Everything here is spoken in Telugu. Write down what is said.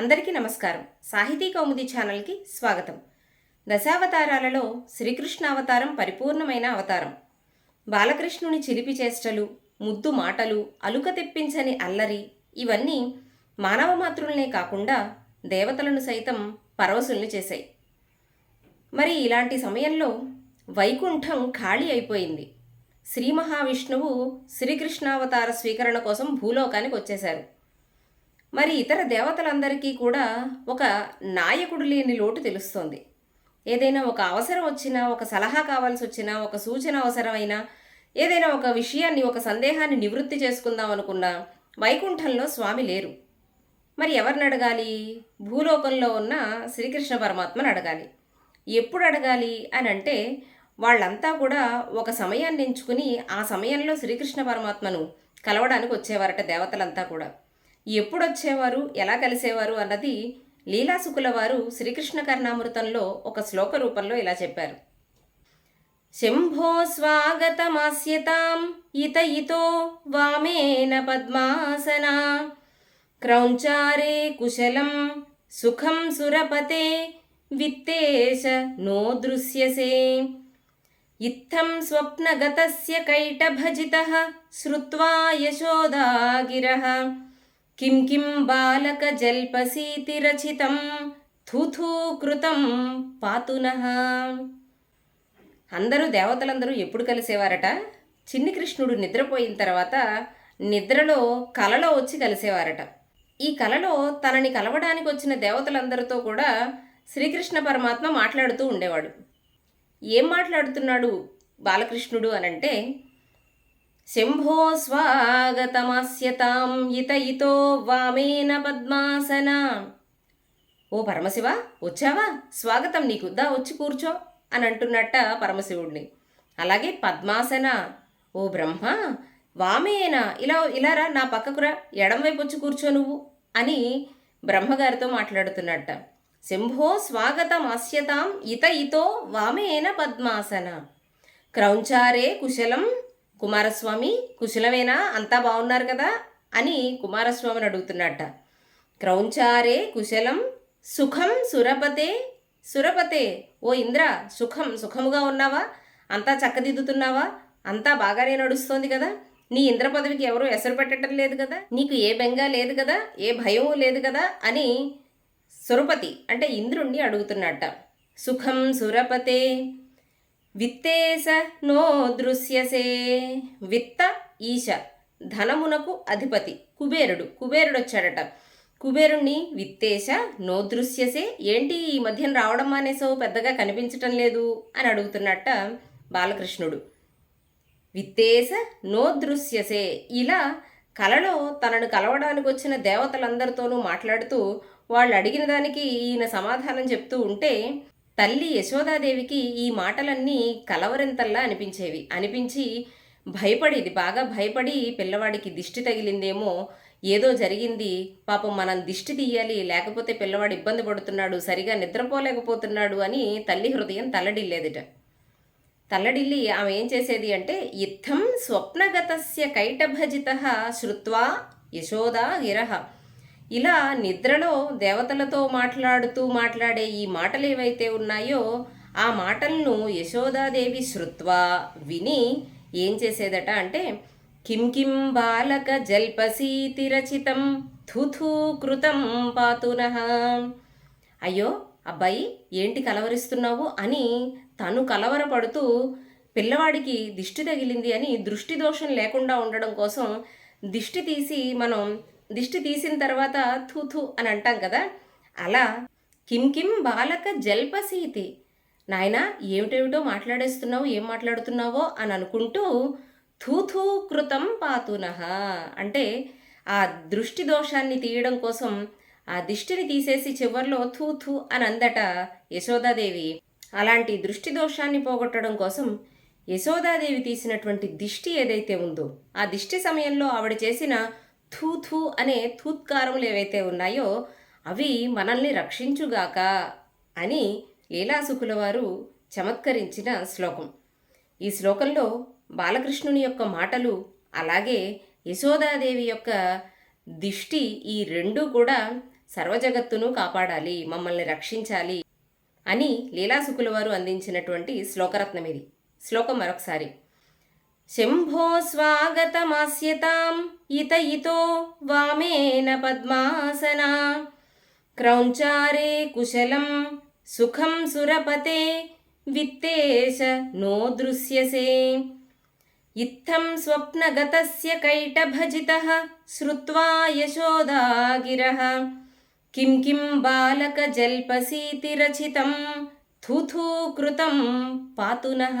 అందరికీ నమస్కారం. సాహితీ కౌముది ఛానల్కి స్వాగతం. దశావతారాలలో శ్రీకృష్ణ అవతారం పరిపూర్ణమైన అవతారం. బాలకృష్ణుని చిలిపి చేష్టలు ముద్దు మాటలు అలుక తెప్పించని అల్లరి ఇవన్నీ మానవ మాతృల్నే కాకుండా దేవతలను సైతం పరవశుల్ని చేశాయి. మరి ఇలాంటి సమయంలో వైకుంఠం ఖాళీ అయిపోయింది. శ్రీ మహావిష్ణువు శ్రీకృష్ణావతార స్వీకరణ కోసం భూలోకానికి వచ్చేశారు. మరి ఇతర దేవతలందరికీ కూడా ఒక నాయకుడు లేని లోటు తెలుస్తోంది. ఏదైనా ఒక అవసరం వచ్చినా ఒక సలహా కావాల్సి వచ్చినా ఒక సూచన అవసరమైనా ఏదైనా ఒక విషయాన్ని ఒక సందేహాన్ని నివృత్తి చేసుకుందాం అనుకున్నా వైకుంఠంలో స్వామి లేరు. మరి ఎవరిని అడగాలి? భూలోకంలో ఉన్న శ్రీకృష్ణ పరమాత్మను అడగాలి. ఎప్పుడు అడగాలి అని అంటే వాళ్ళంతా కూడా ఒక సమయాన్ని ఎంచుకుని ఆ సమయంలో శ్రీకృష్ణ పరమాత్మను కలవడానికి వచ్చేవారట దేవతలంతా కూడా. ఎప్పుడొచ్చేవారు? ఎలా కలిసేవారు? అన్నది లీలాసుకుల వారు శ్రీకృష్ణ కర్ణామృతంలో ఒక శ్లోక రూపంలో ఇలా చెప్పారు. శంభో స్వాగతమాస్యతాం ఇత ఇతో వామేన పద్మాసనా. క్రౌంచారే కుశలం సుఖం సురపతే విత్తేశ నో దృశ్యసే. ఇత్థం స్వప్నగతస్య కైటభజితः శ్రుత్వా యశోదా గిరः కిం కిం బాలక జల్పసీతి రచితం థూథూ కృతం పాతున అందరూ దేవతలందరూ ఎప్పుడు కలిసేవారట? చిన్ని కృష్ణుడు నిద్రపోయిన తర్వాత నిద్రలో కలలో వచ్చి కలిసేవారట. ఈ కలలో తనని కలవడానికి వచ్చిన దేవతలందరితో కూడా శ్రీకృష్ణ పరమాత్మ మాట్లాడుతూ ఉండేవాడు. ఏం మాట్లాడుతున్నాడు బాలకృష్ణుడు అనంటే శంభో స్వాగతమాస్యతాం ఇత ఇతో వామేన పద్మాసన. ఓ పరమశివ వచ్చావా? స్వాగతం నీకు. దా వచ్చి కూర్చో అని అంటున్నట్ట పరమశివుడిని అలాగే పద్మాసన ఓ బ్రహ్మ వామేన ఇలా ఇలారా నా పక్కకురా ఎడం వైపు వచ్చి కూర్చో నువ్వు అని బ్రహ్మగారితో మాట్లాడుతున్నట్ట. శంభో స్వాగతమాస్యతాం ఇత ఇతో వామేన పద్మాసన. క్రౌంచారే కుశలం కుమారస్వామి కుశలమేనా? అంతా బాగున్నారు కదా? అని కుమారస్వామిని అడుగుతున్నట్ట క్రౌంచారే కుశలం సుఖం సురపతే సురపతే. ఓ ఇంద్ర సుఖం సుఖముగా ఉన్నావా? అంతా చక్కదిద్దుతున్నావా? అంతా బాగానే నడుస్తోంది కదా? నీ ఇంద్ర పదవికి ఎవరూ ఎసరు పెట్టడం లేదు కదా? నీకు ఏ బెంగ లేదు కదా? ఏ భయం లేదు కదా? అని సురపతి అంటే ఇంద్రుణ్ణి అడుగుతున్నట్ట సుఖం సురపతే విత్తేశ నో దృశ్యసే. విత్త ఈశ. ధనమునకు అధిపతి. కుబేరుడు. కుబేరుడు వచ్చాడట కుబేరుణ్ణి విత్తేశ నో దృశ్యసే. ఏంటి ఈ మధ్యన రావడం మానేసో పెద్దగా కనిపించటం లేదు అని అడుగుతున్నట్ట బాలకృష్ణుడు. విత్తేశ నో దృశ్యసే. ఇలా కలలో తనను కలవడానికి వచ్చిన దేవతలందరితోనూ మాట్లాడుతూ వాళ్ళు అడిగిన దానికి ఈయన సమాధానం చెప్తూ ఉంటే తల్లి యశోదాదేవికి ఈ మాటలన్నీ కలవరింతల్లా అనిపించేవి. అనిపించి భయపడేది బాగా భయపడి పిల్లవాడికి దిష్టి తగిలిందేమో ఏదో జరిగింది పాపం మనం దిష్టి తీయాలి లేకపోతే పిల్లవాడు ఇబ్బంది పడుతున్నాడు సరిగా నిద్రపోలేకపోతున్నాడు అని తల్లి హృదయం తల్లడిల్లేదిట. తల్లడిల్లి ఆమె ఏం చేసేది అంటే ఇత్థం స్వప్నగతస్య కైటభజిత శ్రుత్వా యశోదా గిరహ. ఇలా నిద్రలో దేవతలతో మాట్లాడుతూ మాట్లాడే ఈ మాటలు ఏవైతే ఉన్నాయో ఆ మాటలను యశోదాదేవి శృత్వా విని ఏం చేసేదట అంటే కిం కిం బాలక జల్పసీతి రచితం థుథూ కృతం పాతున అయ్యో అబ్బాయి ఏంటి కలవరిస్తున్నావు అని తను కలవరపడుతూ పిల్లవాడికి దిష్టి తగిలింది అని దృష్టి దోషం లేకుండా ఉండడం కోసం దిష్టి తీసి మనం దిష్టి తీసిన తర్వాత థూథు అని అంటాం కదా అలా కిం కిం బాలక జల్పసీతి నాయనా ఏమిటేమిటో మాట్లాడేస్తున్నావు ఏం మాట్లాడుతున్నావో అని అనుకుంటూ థూథూ కృతం పాతునః అంటే ఆ దృష్టి దోషాన్ని తీయడం కోసం ఆ దిష్టిని తీసేసి చివర్లో థూ థూ అని అందట యశోదాదేవి. అలాంటి దృష్టి దోషాన్ని పోగొట్టడం కోసం యశోదాదేవి తీసినటువంటి దిష్టి ఏదైతే ఉందో ఆ దిష్టి సమయంలో ఆవిడ చేసిన థూ థూ అనే థూత్కారములు ఏవైతే ఉన్నాయో అవి మనల్ని రక్షించుగాక అని లీలాసుకుల వారు చమత్కరించిన శ్లోకం. ఈ శ్లోకంలో బాలకృష్ణుని యొక్క మాటలు అలాగే యశోదాదేవి యొక్క దిష్టి ఈ రెండు కూడా సర్వజగత్తును కాపాడాలి మమ్మల్ని రక్షించాలి అని లీలాసుకుల వారు అందించినటువంటి శ్లోకరత్నం ఇది శ్లోకం మరొకసారి. శంభో స్వాగతమాస్యతాం ఇత ఇతో వామేన పద్మాసనా. క్రౌంచారే కుశలం సుఖం సురపతే విత్తేశ నో దృశ్యసే. ఇత్థం స్వప్నగతస్య కైటభజిత శ్రుత్వా యశోదాగిరः. కిం కిం బాలక జల్పసీతి రచితం థూథూ కృతం పాతునః.